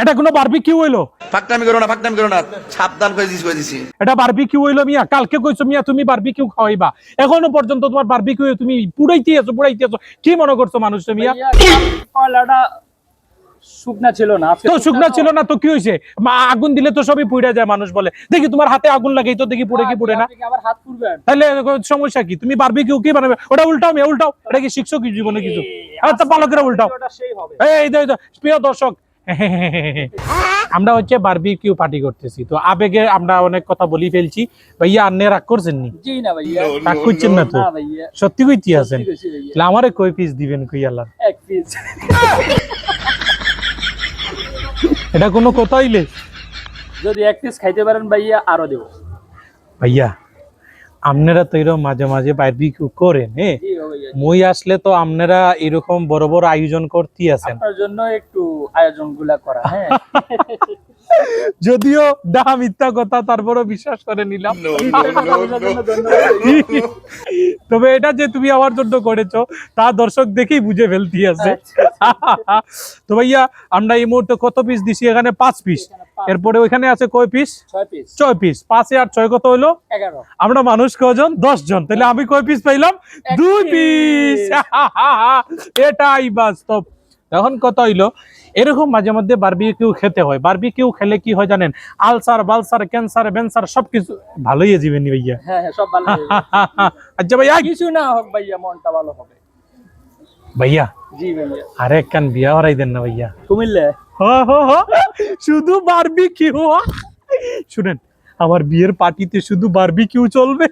এটা কোনো বারবিকিউ হইল? ফাকনামি করো না ফাকনামি করো না। সাবধান করে দিছি করে দিছি। এটা বারবিকিউ হইল মিয়া। কালকে কইছো মিয়া তুমি বারবিকিউ খাওয়াইবা। এখনও পর্যন্ত তোমার বারবিকিউ তুমি পুড়াইতে আছো পুড়াইতে আছো। কি মনে করছ মানুষ মিয়া? ভাইয়া, শুকনা ছিল না তো শুকনা ছিল না তো কি হয়েছে আগুন দিলে তো সবই পুড়ে যায় মানুষ বলে। দেখি তোমার হাতে আগুন লাগাই তো দেখি পুড়ে কি পুড়ে না। আবার হাত পুড়বেন তাহলে সমস্যা কি? তুমি বারবিকিউ কি বানাবে? ওটা উল্টাও উল্টাও। এটা কি শিখছো কি জীবনে কিছু? আচ্ছা ভালো করে উল্টাও। ওটা এই প্রিয় দর্শক আমরা হচ্ছে বারবিকিউ পার্টি করতেছি। তো আবেগে আমরা অনেক কথা বলি ফেলছি। ভাইয়া আন্নে রাগ করছেন নি? জি না ভাইয়া। রাগ করছেন না তো? সত্যি কইতি আছেন? তাহলে আমারে কই পিস দিবেন কই আল্লাহ? এক পিস এটা কোনো কথা হইলে? যদি এক পিস খাইতে পারেন ভাইয়া আরও দেব। ভাইয়া আপনারা তো এরকম মাঝে মাঝে বারবিকিউ করেন হ্যাঁ? মই আসলে তো আপনারা এরকম বড় বড় আয়োজন করতেই আছেন। আপনার জন্য একটু আয়োজনগুলা করা হ্যাঁ। যদিও ডাহা মিথ্যা কথা তারপরে বিশ্বাস করে নিলাম। তবে এটা যে তুমি আমার জন্য করেছ তা দর্শক দেখেই বুঝে ফেলতি আছে। তো ভাইয়া আমরা এই মুহূর্তে কত পিস দিছি? এখানে পাঁচ পিস এরপরে ওইখানে আছে কয় পিস ছয় পিস পাঁচে আর ছয় কত হইল? আমরা মানুষ কজন? দশ জন। তাহলে আমি কয় পিস পাইলাম? দুই পিস এটাই বাস্তব। এখন কত হইল? এরকম মাঝে মধ্যে বার্বি বারবিকিউ খেতে হয়। বার্বি বারবিকিউ খেলে কি হয় জানেন? আলসার বালসার ক্যান্সার ব্যান্সার সবকিছু ভালোই যাবেন ভাইয়া। হ্যাঁ হ্যাঁ সব ভালো আচ্ছা ভাইয়া কিছু না হোক ভাইয়া মনটা ভালো হবে। ভাইয়া জি ভাইয়া আরে কান বিয়া হরাই দেন না ভাইয়া কুমিল্লা হ, হ, হ, শুধু বারবিকিউ শুনেন আমার বিয়ের পার্টিতে শুধু বারবিকিউ চলবে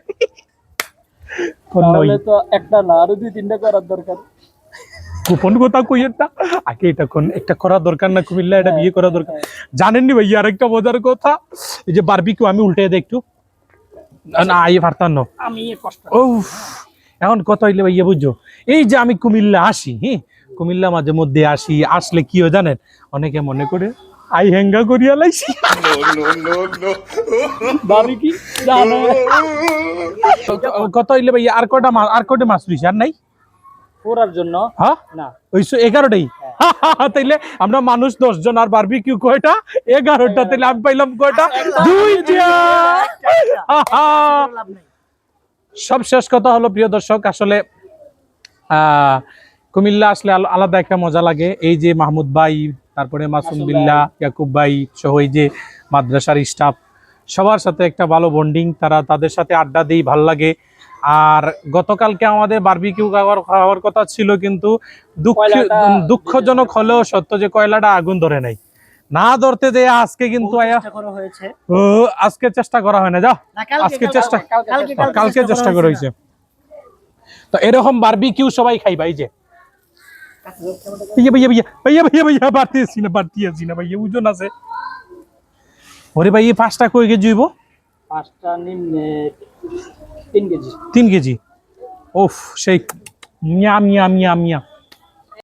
কোন ভাই? তো একটা না আরও দুই তিনটা করার দরকার গোপন কথা কইয়েন না আগে এটা কোন একটা করা দরকার না কুমিল্লা এটা বিয়ে করা দরকার জানেননি ভাইয়া আরেকটা মজার কথা এই যে বারবিকিউ আমি উল্টে দেই একটু না, না আইয়ে পারতাম না আমি কষ্ট ও এখন কত হইলে ভাইয়া বুঝছ এই যে আমি কুমিল্লা আসি হ্যাঁ কুমিল্লা মাঝে মধ্যে আসি আসলে কি জানেন? অনেকে মনে করে আই হেঙ্গা করিয়া লাইছি। ভাবি কি? কত হইলে ভাইয়া আর কটা মাছ আর কটা মাছ রইছে আর নাই? জন্য। হ্যাঁ না। ওই এগারোটাই? তাইলে আমরা মানুষ দশ জন আর বারবি কিউ কয়টা? এগারোটা তাইলে আমি পাইলাম কয়টা? দুইটা। সব শেষ কথা হলো প্রিয় দর্শক আসলে আহ, কুমিল্লা আসলে আলাদা একটা মজা লাগে। এই যে মাহমুদ ভাই তারপরে মাসুম বিল্লাহ ইয়াকুব ভাই সহ এই যে মাদ্রাসার স্টাফ সবার সাথে একটা ভালো বন্ডিং তারা তাদের সাথে আড্ডা দিই ভালো লাগে। আর গতকালকে আমাদের বারবিকিউ খাওয়ার খাওয়ার কথা ছিল কিন্তু দুঃখ দুঃখজনক হলেও সত্য যে কয়লাটা আগুন ধরে নাই। না ধরতে যে আজকে কিন্তু আয়া হয়েছে। ও, আজকে চেষ্টা করা হয় না যাও আজকে চেষ্টা কালকে চেষ্টা করা হয়েছে। তো এরকম বারবিকিউ সবাই খাইবা এই যে। ভাইয়া ভাইয়া ভাইয়া ভাইয়া ভাইয়া ভাইয়া বাড়তি আছি না বাড়তি আছি না ভাইয়া ওজন আছে। ওরে ভাই এই পাঁচটা কই কেজি হইব? পাঁচটা নিম্নে তিন কেজি। তিন কেজি। ওফ সেই মিয়া মিয়া মিয়া মিয়া।